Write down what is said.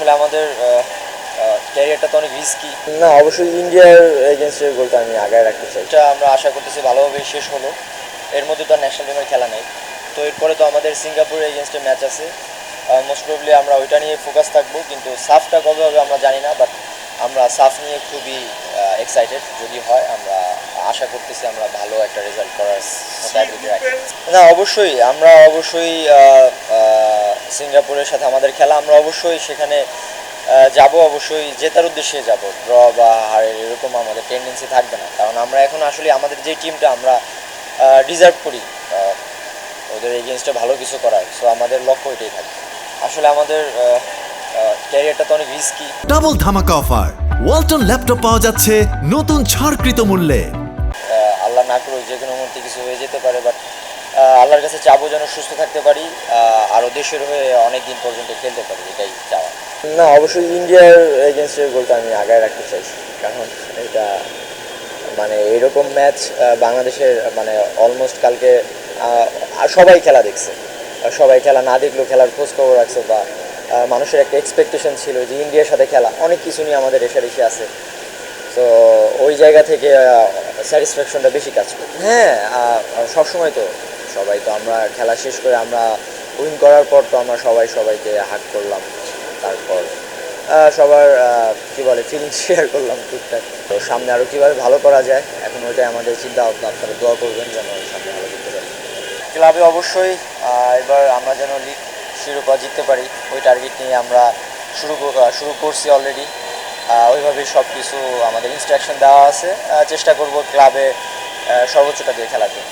আসলে আমাদের ক্যারিয়ারটা তো অনেক রিস্কি না অবশ্যই ইন্ডিয়ার এগেনস্টের গোলটা আমি আগায় রাখতে চাই। এটা আমরা আশা করতেছি ভালোভাবে শেষ হলো। এর মধ্যে তো আর ন্যাশনাল টিমের খেলা নেই। তো এরপরে তো আমাদের সিঙ্গাপুরের এগেনস্টে ম্যাচ আছে। মোস্ট প্রবলি আমরা ওইটা নিয়ে ফোকাস থাকব কিন্তু সাফটা কবে হবে আমরা জানি না বাট আমরা সাফ নিয়ে খুবই এক্সাইটেড যদি হয় আমরা আশা করতেছি আমরা ভালো একটা রেজাল্ট করার না অবশ্যই আমরা অবশ্যই সিঙ্গাপুরের সাথে আমাদের খেলা আমরা অবশ্যই সেখানে যাব অবশ্যই জেতার উদ্দেশ্যে যাব। ড্র বা হারের এরকম আমাদের টেন্ডেন্সি থাকবে না। কারণ আমরা এখন আসলে আমাদের যে টিমটা আমরা ডিজার্ভ করি ওদের এগেনস্টে ভালো কিছু করার। সো আমাদের লক্ষ্য এটাই থাকে। আসলে আমাদের ক্যারিয়ারটা তো অনেক রিস্কি ডাবল ধামাকা অফার ওয়ালটন ল্যাপটপ পাওয়া যাচ্ছে নতুন ছাড়কৃত মূল্যে। আল্লাহ না করুক যে কোনো মুহূর্তে কিছু হয়ে যেতে পারে বাট আল্লাহর কাছে চাবো যেন সুস্থ থাকতে পারি আরও দেশের হয়ে অনেক দিন পর্যন্ত খেলতে পারি, এটাই চাওয়া। না, অবশ্যই ইন্ডিয়ার এগেনস্টের গোলটা আমি আগায় রাখতে চাইছি কারণ এটা মানে এরকম ম্যাচ বাংলাদেশের মানে অলমোস্ট কালকে সবাই খেলা দেখছে। সবাই খেলা না দেখলেও খেলার খোঁজ খবর রাখছে বা মানুষের একটা এক্সপেকটেশন ছিল যে ইন্ডিয়ার সাথে খেলা, অনেক কিছু নিয়ে আমাদের রেশারেশি আছে। তো ওই জায়গা থেকে স্যাটিসফ্যাকশনটা বেশি কাজ করে। হ্যাঁ সবসময় তো সবাই তো আমরা খেলা শেষ করে আমরা উইন করার পর তো আমরা সবাই সবাইকে হাক করলাম। তারপর সবার কি বলে ফিলিংস শেয়ার করলাম টুকটাক। তো সামনে আরও কীভাবে ভালো করা যায়, এখন ওইটাই আমাদের চিন্তা ভাবনা। আপনারা দোয়া করবেন যেন সামনে ভালো করতে পারি। ক্লাবে অবশ্যই এবার আমরা যেন লিগ শিরোপা জিততে পারি, ওই টার্গেট নিয়ে আমরা শুরু শুরু করছি অলরেডি ওইভাবেই সব কিছু আমাদের ইনস্ট্রাকশন দেওয়া আছে। চেষ্টা করব ক্লাবে সর্বোচ্চটা দিয়ে জন্য